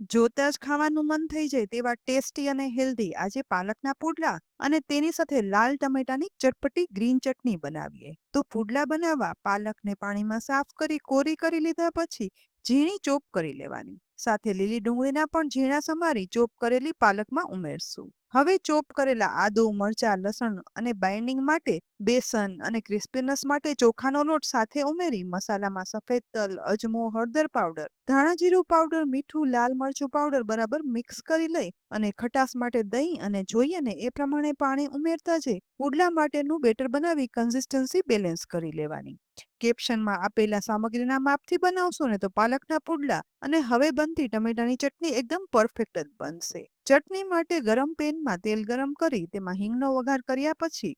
જોતા જ ખાવાનું મન થઈ જાય તેવા ટેસ્ટી અને હેલ્ધી આજે પાલકના પુડલા અને તેની સાથે લાલ ટમેટાની ચટપટી ગ્રીન ચટણી બનાવીએ. તો પુડલા બનાવવા પાલકને પાણીમાં સાફ કરી, કોરી કરી લીધા પછી ઝીણી ચોપ કરી લેવાની. સાથે લીલી ડુંગળીના પણ ઝીણા સમારી ચોપ કરેલી પાલકમાં ઉમેરશું. હવે ચોપ કરેલા આદુ, મરચા, લસણ અને બાઇન્ડિંગ માટે બેસન અને ક્રિસ્પીનેસ માટે ચોખાનો લોટ સાથે ઉમેરી મસાલામાં સફેદ તલ, અજમો, હળદર પાવડર, ધાણા જીરું પાવડર, મીઠું, લાલ મરચું પાવડર બરાબર મિક્સ કરી લઈ અને ખટાશ માટે દહીં અને જોઈએ ને એ પ્રમાણે પાણી ઉમેરતા જઈ પુડલા માટેનું બેટર બનાવી કન્સિસ્ટન્સી બેલેન્સ કરી લેવાની. કેપ્શનમાં આપેલા સામગ્રીના માપથી બનાવશો ને તો પાલકના પુડલા અને હવે બનતી ટમેટાની ચટણી એકદમ પરફેક્ટ જ બનશે. ચટણી માટે ગરમ પેનમાં તેલ ગરમ કરી તેમાં હિંગનો વઘાર કર્યા પછી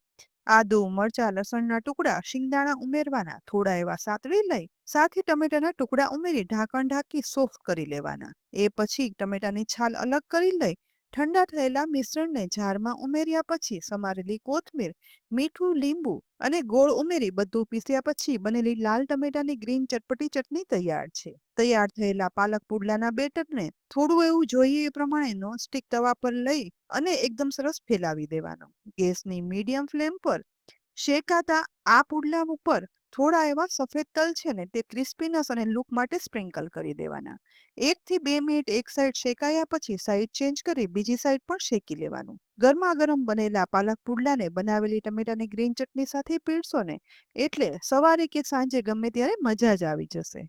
આદુ, મરચા, લસણના ટુકડા, શિંગદાણા ઉમેરવાના. થોડા એવા સાતળી લઈ સાથે ટમેટાના ટુકડા ઉમેરી ઢાંકણ ઢાંકી સોફ્ટ કરી લેવાના. એ પછી ટમેટાની છાલ અલગ કરી લઈ ઠંડા થયેલા મિશ્રણને જારમાં ઉમેર્યા પછી સમારેલી કોથમીર, મીઠું, લીંબુ અને ગોળ ઉમેરી બધું પીસ્યા પછી બનેલી લાલ ટમેટાની ગ્રીન ચટપટી ચટણી તૈયાર છે. તૈયાર થયેલા પાલક પુડલાના બેટરને થોડું એવું જોઈએ એ પ્રમાણે નોનસ્ટિક તવા પર લઈ અને એકદમ સરસ ફેલાવી દેવાનો. ગેસની મીડિયમ ફ્લેમ પર શેકાતા આ પુડલા ઉપર થોડા એવા સફેદ તલ છે ને, તે ક્રિસ્પીનેસ અને લુક માટે સ્પ્રિંકલ કરી દેવાના. એકથી બે મિનિટ એક સાઈડ શેકાયા પછી સાઈડ ચેન્જ કરી બીજી સાઈડ પણ શેકી લેવાનું. ગરમા ગરમ બનેલા પાલક પુડલાને બનાવેલી ટમેટાની ગ્રીન ચટણી સાથે પીરસો ને, એટલે સવારે કે સાંજે ગમે ત્યારે મજા જ આવી જશે.